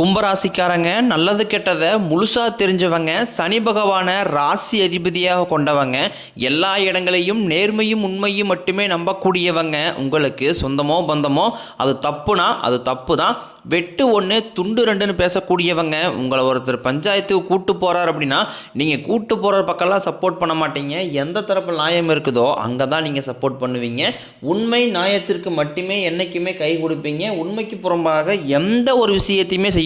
கும்பராசிக்காரங்க நல்லது கெட்டதை முழுசாக தெரிஞ்சவங்க சனி பகவானை ராசி அதிபதியாக கொண்டவங்க எல்லா இடங்களையும் நேர்மையும் உண்மையும் மட்டுமே நம்பக்கூடியவங்க உங்களுக்கு சொந்தமோ பந்தமோ அது தப்புனா அது தப்பு தான் வெட்டு ஒன்று துண்டு ரெண்டுன்னு பேசக்கூடியவங்க உங்களை ஒருத்தர் பஞ்சாயத்துக்கு கூட்டு போகிறார் அப்படின்னா நீங்கள் கூட்டு போகிற பக்கம்லாம் சப்போர்ட் பண்ண மாட்டீங்க. எந்த தரப்பு நியாயம் இருக்குதோ அங்கே தான் நீங்கள் சப்போர்ட் பண்ணுவீங்க. உண்மை நியாயத்திற்கு மட்டுமே என்றைக்குமே கை கொடுப்பீங்க. உண்மைக்கு புறம்பாக எந்த ஒரு விஷயத்தையுமே செய்ய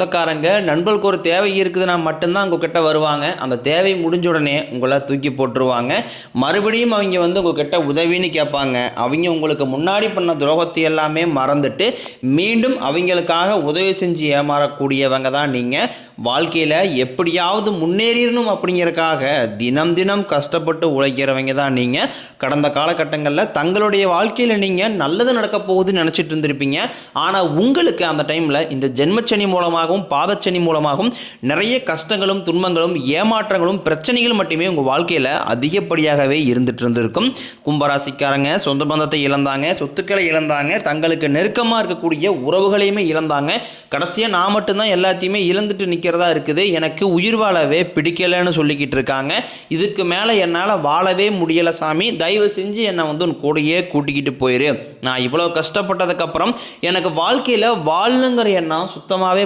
சொந்தக்காரங்க நண்பர்களுக்கு ஒரு தேவை இருக்குதுன்னா மட்டும்தான் உங்ககிட்ட வருவாங்க. அந்த தேவை முடிஞ்ச உடனே உங்களை தூக்கி போட்டுருவாங்க. மறுபடியும் அவங்க வந்து உங்ககிட்ட உதவின்னு கேட்பாங்க. அவங்க உங்களுக்கு முன்னாடி பண்ண துரோகத்தை எல்லாமே மறந்துட்டு மீண்டும் அவங்களுக்காக உதவி செஞ்சு ஏமாறக்கூடியவங்க தான் நீங்கள் வாழ்க்கையில் எப்படியாவது முன்னேறிடணும் அப்படிங்கிறக்காக தினம் தினம் கஷ்டப்பட்டு உழைக்கிறவங்க தான் நீங்கள் கடந்த காலகட்டங்களில் தங்களுடைய வாழ்க்கையில் நீங்கள் நல்லது நடக்க போகுதுன்னு நினச்சிட்டு இருந்திருப்பீங்க. ஆனால் உங்களுக்கு அந்த டைமில் இந்த ஜென்மச்சனி மூலமாக மூலமாகவும் பாதச்சனி மூலமாகவும் நிறைய கஷ்டங்களும் துன்பங்களும் ஏமாற்றங்களும் பிரச்சனைகள் மட்டுமே உங்கள் வாழ்க்கையில் அதிகப்படியாகவே இருந்துட்டு இருந்திருக்கும். கும்பராசிக்காரங்க சொந்த பந்தத்தை இழந்தாங்க சொத்துக்களை இழந்தாங்க தங்களுக்கு நெருக்கமாக இருக்கக்கூடிய உறவுகளையுமே இழந்தாங்க. கடைசியாக நான் மட்டும்தான் எல்லாத்தையுமே இழந்துட்டு நிற்கிறதா இருக்குது. எனக்கு உயிர் வாழவே பிடிக்கலைன்னு சொல்லிக்கிட்டு இருக்காங்க. இதுக்கு மேலே என்னால் வாழவே முடியலை சாமி. தயவு செஞ்சு என்னை வந்து உன் கூடயே கூட்டிக்கிட்டு போயிரு. நான் இவ்வளோ கஷ்டப்பட்டதுக்கப்புறம் எனக்கு வாழ்க்கையில் வாழணுங்கிற எண்ணம் சுத்தமாகவே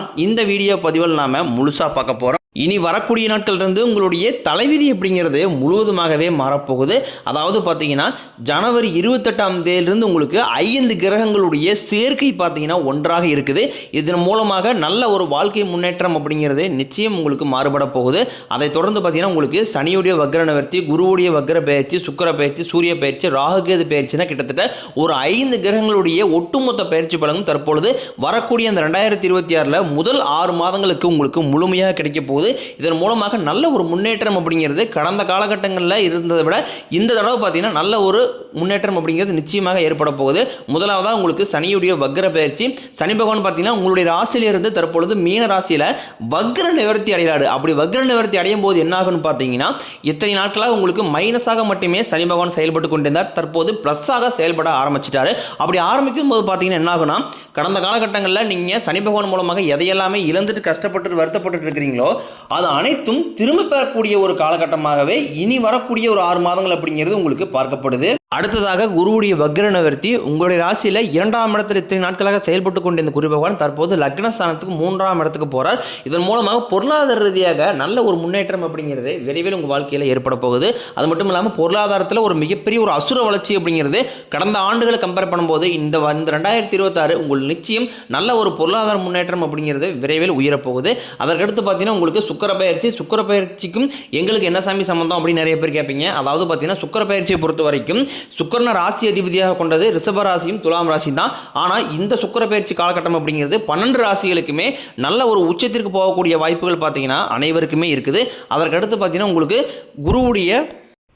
இந்த வீடியோ பதிவில் நாம் முழுசாக பார்க்க போகிறோம் இனி வரக்கூடிய நாட்கள்லேருந்து உங்களுடைய தலைவிதி அப்படிங்கிறது முழுவதுமாகவே மாறப்போகுது. அதாவது பார்த்தீங்கன்னா ஜனவரி இருபத்தெட்டாம் தேதியிலிருந்து உங்களுக்கு ஐந்து கிரகங்களுடைய சேர்க்கை பார்த்தீங்கன்னா ஒன்றாக இருக்குது. இதன் மூலமாக நல்ல ஒரு வாழ்க்கை முன்னேற்றம் அப்படிங்கிறது நிச்சயம் உங்களுக்கு மாறுபட போகுது. அதை தொடர்ந்து பார்த்தீங்கன்னா உங்களுக்கு சனியுடைய வக்ர நிவர்த்தி குருவுடைய வக்ர பயிற்சி சுக்கிர பயிற்சி சூரிய பயிற்சி ராகுகேது பயிற்சினா கிட்டத்தட்ட ஒரு ஐந்து கிரகங்களுடைய ஒட்டுமொத்த பயிற்சி பலனும் தற்பொழுது வரக்கூடிய அந்த ரெண்டாயிரத்தி இருபத்தி ஆறில் முதல் ஆறு மாதங்களுக்கு உங்களுக்கு முழுமையாக கிடைக்க போகுது. இதன் மூலமாக நல்ல ஒரு முன்னேற்றம் அப்படிங்கிறது கடந்த காலகட்டங்களில் இருந்ததை விட இந்த தடவை பார்த்தீங்கன்னா நல்ல ஒரு முன்னேற்றம் அப்படிங்கிறது நிச்சயமாக ஏற்பட போகுது. முதலாவதாக உங்களுக்கு சனியுடைய வக்ர பயிற்சி. சனி பகவான் பார்த்தீங்கன்னா உங்களுடைய ராசியிலிருந்து தற்பொழுது மீன ராசியில் வக்ர நிவர்த்தி அடைகிறாரு. அப்படி வக்ர நிவர்த்தி அடையும் போது என்ன ஆகும்னு பார்த்தீங்கன்னா இத்தனை நாட்களாக உங்களுக்கு மைனஸாக மட்டுமே சனி பகவான் செயல்பட்டு கொண்டிருந்தார். தற்போது ப்ளஸ்ஸாக செயல்பட ஆரம்பிச்சிட்டாரு. அப்படி ஆரம்பிக்கும் போது பார்த்தீங்கன்னா என்ன ஆகும்னா கடந்த காலகட்டங்களில் நீங்கள் சனி பகவான் மூலமாக எதையெல்லாமே இழந்துட்டு கஷ்டப்பட்டு வருத்தப்பட்டு இருக்கிறீங்களோ அது அனைத்தும் திரும்ப பெறக்கூடிய ஒரு காலகட்டமாகவே இனி வரக்கூடிய ஒரு ஆறு மாதங்கள் அப்படிங்கிறது உங்களுக்கு பார்க்கப்படுது. அடுத்ததாக குருவுடைய வக்ர நிவர்த்தி உங்களுடைய ராசியில் இரண்டாம் இடத்தில் இத்தனை நாட்களாக செயல்பட்டு கொண்டிருந்த குரு பகவான் தற்போது லக்னஸ்தானத்துக்கு மூன்றாம் இடத்துக்கு போகிறார் இதன் மூலமாக பொருளாதார ரீதியாக நல்ல ஒரு முன்னேற்றம் அப்படிங்கிறது விரைவில் உங்கள் வாழ்க்கையில் ஏற்பட போகுது. அது மட்டும் இல்லாமல் பொருளாதாரத்தில் ஒரு மிகப்பெரிய ஒரு அசுர வளர்ச்சி அப்படிங்கிறது கடந்த ஆண்டுகளை கம்பேர் பண்ணும்போது இந்த இந்த ரெண்டாயிரத்தி இருபத்தாறு உங்கள் நிச்சயம் நல்ல ஒரு பொருளாதார முன்னேற்றம் அப்படிங்கிறது விரைவில் உயரப்போகுது அதற்கடுத்து பார்த்தீங்கன்னா உங்களுக்கு சுக்கர பயிற்சி சுக்கர பயிற்சிக்கும் எங்களுக்கு என்ன சாமி சம்பந்தம் அப்படின்னு நிறைய பேர் கேட்பீங்க அதாவது பார்த்தீங்கன்னா சுக்கர பயிற்சியை பொறுத்த வரைக்கும் சுக்கரனை ராசி அதிபதியாக கொண்டது ரிஷப ராசியும் துலாம் ராசியும் தான். ஆனால் இந்த சுக்கர பயிற்சி காலகட்டம் அப்படிங்கிறது பன்னெண்டு ராசிகளுக்குமே நல்ல ஒரு உச்சத்திற்கு போகக்கூடிய வாய்ப்புகள் பார்த்தீங்கன்னா அனைவருக்குமே இருக்குது. அதற்கடுத்து பார்த்தீங்கன்னா உங்களுக்கு குருவுடைய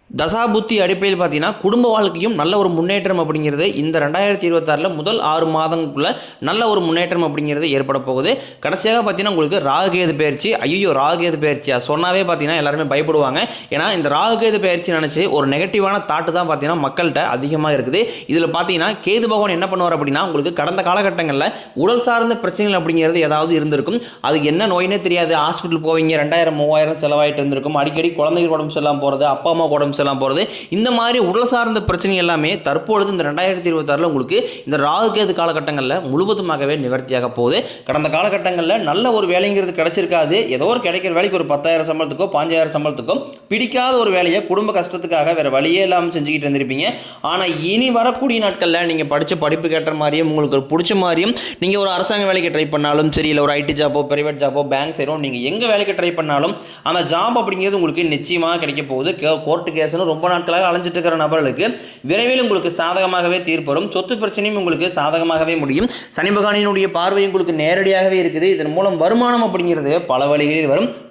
தசாபுத்தி அடிப்படையில் பார்த்தீங்கன்னா குடும்ப வாழ்க்கையும் நல்ல ஒரு முன்னேற்றம் அப்படிங்கிறது இந்த ரெண்டாயிரத்தி இருபத்தாறில் முதல் ஆறு மாதங்களுக்குள்ள நல்ல ஒரு முன்னேற்றம் அப்படிங்கிறது ஏற்பட போகுது. கடைசியாக பார்த்தீங்கன்னா உங்களுக்கு ராகுகேது பயிற்சி ஐயோ ராகுகேது பயிற்சியா? சொன்னாவே பார்த்தீங்கன்னா எல்லாருமே பயப்படுவாங்க. ஏன்னா இந்த ராகுகேது பயிற்சி நினச்சி ஒரு நெகட்டிவான தாட்டு தான் பார்த்தீங்கன்னா மக்கள்கிட்ட அதிகமாக இருக்குது. இதில் பார்த்தீங்கன்னா கேது பகவான் என்ன பண்ணுவார் அப்படின்னா உங்களுக்கு கடந்த காலகட்டங்களில் உடல் சார்ந்த பிரச்சனைகள் அப்படிங்கிறது ஏதாவது இருந்திருக்கும். அதுக்கு என்ன நோயினே தெரியாது. ஹாஸ்பிட்டல் போவீங்க ரெண்டாயிரம் மூவாயிரம் செலவாயிட்டு இருந்திருக்கும். அடிக்கடி குழந்தைகள் உடம்பு சரியில்லாம போகிறது அப்பா அம்மா உடம்பு எல்லாம் போகிறது இந்த மாதிரி உடல் சார்ந்த பிரச்சனை எல்லாமே தற்பொழுது இந்த ரெண்டாயிரத்தி இருபத்தாறில் உங்களுக்கு இந்த ராகுகேது காலகட்டங்களில் முழுவதுமாகவே நிவர்த்தியாக போகுது. கடந்த காலகட்டங்களில் நல்ல ஒரு வேலைங்கிறது கிடைச்சிருக்காது. ஏதோ ஒரு கிடைக்கிற வேலைக்கு ஒரு பத்தாயிரம் சம்பளத்துக்கோ பாஞ்சாயிரம் சம்பளத்துக்கோ பிடிக்காத ஒரு வேலையை குடும்ப கஷ்டத்துக்காக வேறு வழியே இல்லாமல் செஞ்சுக்கிட்டு இருந்திருப்பீங்க. ஆனால் இனி வரக்கூடிய நாட்களில் நீங்கள் படித்த படிப்பு கேட்ட மாதிரியும் உங்களுக்கு பிடிச்ச மாதிரியும் நீங்கள் ஒரு அரசாங்க வேலைக்கு ட்ரை பண்ணாலும் சரி இல்லை ஒரு ஐடி ஜாப்போ பிரைவேட் ஜாப்போ பேங்க் சைடோ நீங்கள் எங்கே வேலைக்கு ட்ரை பண்ணாலும் அந்த ஜாப் அப்படிங்கிறது உங்களுக்கு நிச்சயமாக கிடைக்க போகுது. கோர்ட்டு கேஸ்னு ரொம்ப நாட்களாக அலைஞ்சிட்டு இருக்கிற நபர்களுக்கு விரைவில் உங்களுக்கு சாதகமாகவே தீர்ப்பரும் சொத்து பிரச்சனையும் உங்களுக்கு சாதகமாகவே முடியும். சனி பகவானினுடைய பார்வை உங்களுக்கு நேரடியாகவே இருக்குது. இதன் மூலம் வருமானம் அப்படிங்கிறது பல வழிகளில் வரும்.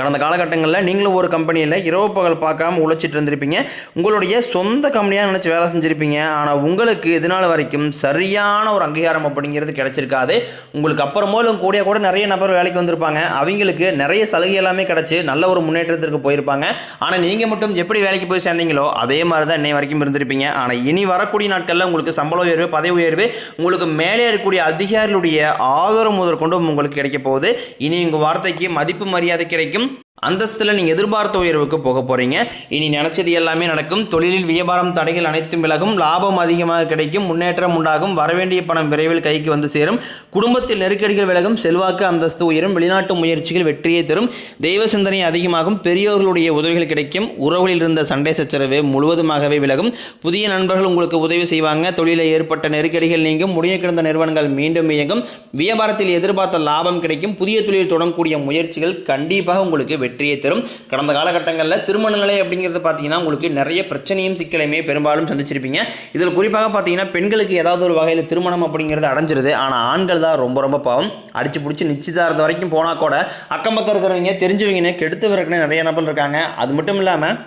கடந்த காலகட்டங்களில் நீங்களும் ஒரு கம்பெனியில் இரவு பகல் பார்க்காம உழைச்சிட்டு இருந்திருப்பீங்க. உங்களுடைய சொந்த கம்பெனியாக நினச்சி வேலை செஞ்சுருப்பீங்க. ஆனால் உங்களுக்கு இதனால் வரைக்கும் சரியான ஒரு அங்கீகாரம் அப்படிங்கிறது கிடச்சிருக்காது. உங்களுக்கு அப்புறமோலும் கூடிய கூட நிறைய நபர் வேலைக்கு வந்திருப்பாங்க. அவங்களுக்கு நிறைய சலுகை எல்லாமே கிடச்சி நல்ல ஒரு முன்னேற்றத்திற்கு போயிருப்பாங்க. ஆனால் நீங்கள் மட்டும் எப்படி வேலைக்கு போய் சேர்ந்தீங்களோ அதே மாதிரி தான் இன்னை வரைக்கும் இருந்திருப்பீங்க. ஆனால் இனி வரக்கூடிய நாட்களில் உங்களுக்கு சம்பள உயர்வு பதவி உயர்வு உங்களுக்கு மேலே இருக்கக்கூடிய அதிகாரிகளுடைய ஆதரவு முதல் கொண்டு உங்களுக்கு கிடைக்க போகுது. இனி உங்கள் வார்த்தைக்கு மதிப்பு மரியாதை கிடைக்கும். அந்தஸ்தில் நீங்கள் எதிர்பார்த்த உயர்வுக்கு போக போகிறீங்க இனி நினச்சது எல்லாமே நடக்கும். தொழிலில் வியாபாரம் தடைகள் அனைத்தும் விலகும். லாபம் அதிகமாக கிடைக்கும். முன்னேற்றம் உண்டாகும். வரவேண்டிய பணம் விரைவில் கைக்கு வந்து சேரும். குடும்பத்தில் நெருக்கடிகள் விலகும். செல்வாக்கு அந்தஸ்து உயரும். வெளிநாட்டு முயற்சிகள் வெற்றியை தரும். தெய்வ சிந்தனை அதிகமாகும். பெரியோர்களுடைய உதவிகள் கிடைக்கும். உறவுகளில் இருந்த சண்டை சச்சரவு முழுவதுமாகவே விலகும். புதிய நண்பர்கள் உங்களுக்கு உதவி செய்வாங்க. தொழிலில் ஏற்பட்ட நெருக்கடிகள் நீங்கும். முடிய கிடந்த நிறுவனங்கள் மீண்டும் இயங்கும். வியாபாரத்தில் எதிர்பார்த்த லாபம் கிடைக்கும். புதிய தொழில் தொடங்கக்கூடிய முயற்சிகள் கண்டிப்பாக உங்களுக்கு வெற்றியை தரும். கடந்த காலகட்டங்களில் திருமணங்களை அப்படிங்கிறது பார்த்தீங்கன்னா உங்களுக்கு நிறைய பிரச்சனையும் சிக்கலையுமே பெரும்பாலும் சந்திச்சிருப்பீங்க. இதில் குறிப்பாக பார்த்தீங்கன்னா பெண்களுக்கு ஏதாவது ஒரு வகையில் திருமணம் அப்படிங்கிறது அடைஞ்சிருது. ஆனால் ஆண்கள் தான் ரொம்ப ரொம்ப பாவம். அடிச்சு பிடிச்சி நிச்சயதார்த்த வரைக்கும் போனால் கூட அக்கம் பக்கம் இருக்கிறவங்க தெரிஞ்சவங்க கெடுத்து விறக்குன்னு நிறைய நபர் இருக்காங்க. அது மட்டும் இல்லாமல்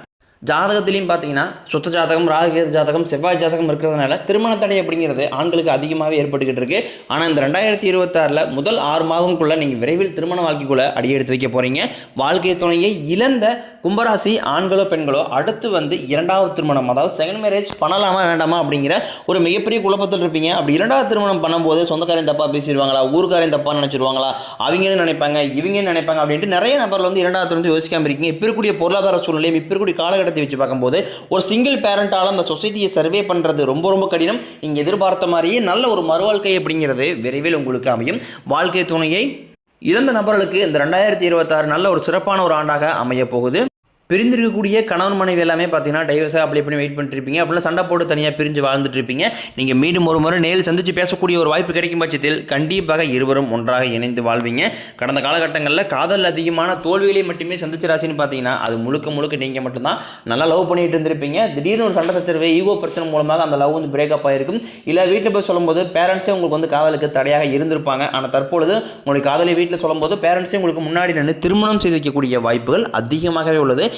ஜாதகத்திலையும் பார்த்தீங்கன்னா சொத்து ஜாதகம் ராகுகேது ஜாதகம் செவ்வாய் ஜாதகம் இருக்கிறதுனால திருமண தடை அப்படிங்கிறது ஆண்களுக்கு அதிகமாகவே ஏற்பட்டுக்கிட்டு இருக்கு. ஆனால் இந்த ரெண்டாயிரத்தி இருபத்தாறில் முதல் ஆறு மாதங்களுக்குள்ள நீங்கள் விரைவில் திருமண வாழ்க்கைக்குள்ளே அடியெடுத்து வைக்க போகிறீங்க வாழ்க்கை துணையை இழந்த கும்பராசி ஆண்களோ பெண்களோ அடுத்து வந்து இரண்டாவது திருமணம் அதாவது செகண்ட் மேரேஜ் பண்ணலாமா வேண்டாமா அப்படிங்கிற ஒரு மிகப்பெரிய குழப்பத்தில் இருப்பீங்க. அப்படி இரண்டாவது திருமணம் பண்ணும்போது சொந்தக்காரையும் தப்பாக பேசிடுவாங்களா ஊருக்காரையும் தப்பாக நினச்சிருவாங்களா அவங்களும் நினைப்பாங்க இவங்க நினைப்பாங்க அப்படின்ட்டு நிறைய நபர்கள் வந்து இரண்டாவது திருமணம் யோசிக்காமல் இருக்கீங்க. இப்போ இருக்கக்கூடிய பொருளாதார சூழ்நிலையும் இப்போ இருக்கக்கூடிய பயன்படுத்தி வச்சு பார்க்கும்போது ஒரு சிங்கிள் பேரண்டால் அந்த சொசைட்டியை சர்வே பண்ணுறது ரொம்ப ரொம்ப கடினம். நீங்கள் எதிர்பார்த்த மாதிரியே நல்ல ஒரு மறுவாழ்க்கை அப்படிங்கிறது விரைவில் உங்களுக்கு அமையும். வாழ்க்கை துணையை இறந்த நபர்களுக்கு இந்த ரெண்டாயிரத்தி இருபத்தாறு நல்ல ஒரு சிறப்பான ஒரு ஆண்டாக அமையப் போகுது பிரிந்திருக்கக்கூடிய கணவன் மனைவி எல்லாமே பார்த்தீங்கன்னா டைவர்ஸாக அப்ளை பண்ணி வெயிட் பண்ணிருப்பீங்க இருப்பீங்க. அப்படின்னா சண்டை போட்டு தனியாக பிரிஞ்சு வாழ்ந்துட்டு இருப்பீங்க. நீங்கள் மீண்டும் ஒரு முறை நேரில் சந்தித்து பேசக்கூடிய ஒரு வாய்ப்பு கிடைக்கும் பட்சத்தில் கண்டிப்பாக இருவரும் ஒன்றாக இணைந்து வாழ்வீங்க. கடந்த காலகட்டங்களில் காதல் அதிகமான தோல்விகளை மட்டுமே சந்திச்ச ராசின்னு பார்த்தீங்கன்னா அது முழுக்க முழுக்க நீங்கள் மட்டும்தான் நல்லா லவ் பண்ணிட்டு இருந்திருப்பீங்க. திடீர்னு ஒரு சண்டை சச்சரவு ஈகோ பிரச்சனை மூலமாக அந்த லவ் வந்து பிரேக்கப் ஆகிருக்கும் இல்லை வீட்டில் போய் சொல்லும்போது பேரண்ட்ஸே உங்களுக்கு வந்து காதலுக்கு தடையாக இருந்திருப்பாங்க. ஆனால் தற்பொழுது உங்களுக்கு காதலை வீட்டில் சொல்லும்போது பேரண்ட்ஸே உங்களுக்கு முன்னாடி நின்று திருமணம் செய்து வைக்கக்கூடிய வாய்ப்புகள் அதிகமாகவே உள்ளது.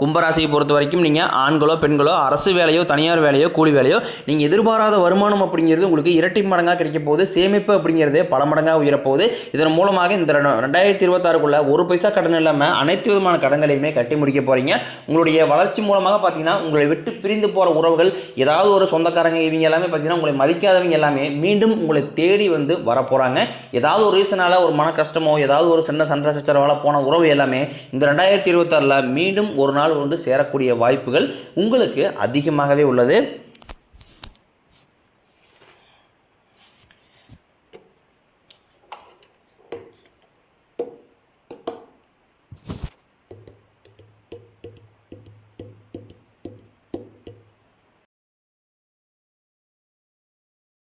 கும்பராசியை பொறுத்த வரைக்கும் நீங்கள் ஆண்களோ பெண்களோ அரசு வேலையோ தனியார் வேலையோ கூலி வேலையோ நீங்கள் எதிர்பாராத வருமானம் அப்படிங்கிறது உங்களுக்கு இரட்டி மடங்காக கிடைக்க போகுது. சேமிப்பு அப்படிங்கிறது பல மடங்காக உயரப்போகுது. இதன் மூலமாக இந்த ரெண்டாயிரத்தி இருபத்தாறுக்குள்ள ஒரு பைசா கடன் இல்லாமல் அனைத்து விதமான கடன்களையுமே கட்டி முடிக்க போகிறீங்க உங்களுடைய வளர்ச்சி மூலமாக பார்த்தீங்கன்னா உங்களை விட்டு பிரிந்து போகிற உறவுகள் ஏதாவது ஒரு சொந்தக்காரங்க இவங்க எல்லாமே பார்த்தீங்கன்னா உங்களை மதிக்காதவங்க எல்லாமே மீண்டும் உங்களை தேடி வந்து வரப்போகிறாங்க ஏதாவது ஒரு ரீசனால் ஒரு மன கஷ்டமோ ஏதாவது ஒரு சின்ன சண்டை சச்சரவால் போன உறவு எல்லாமே இந்த ரெண்டாயிரத்தி இருபத்தாறில் மீண்டும் ஒரு நாள் நாள் வந்து சேரக்கூடிய வாய்ப்புகள் உங்களுக்கு அதிகமாகவே உள்ளது.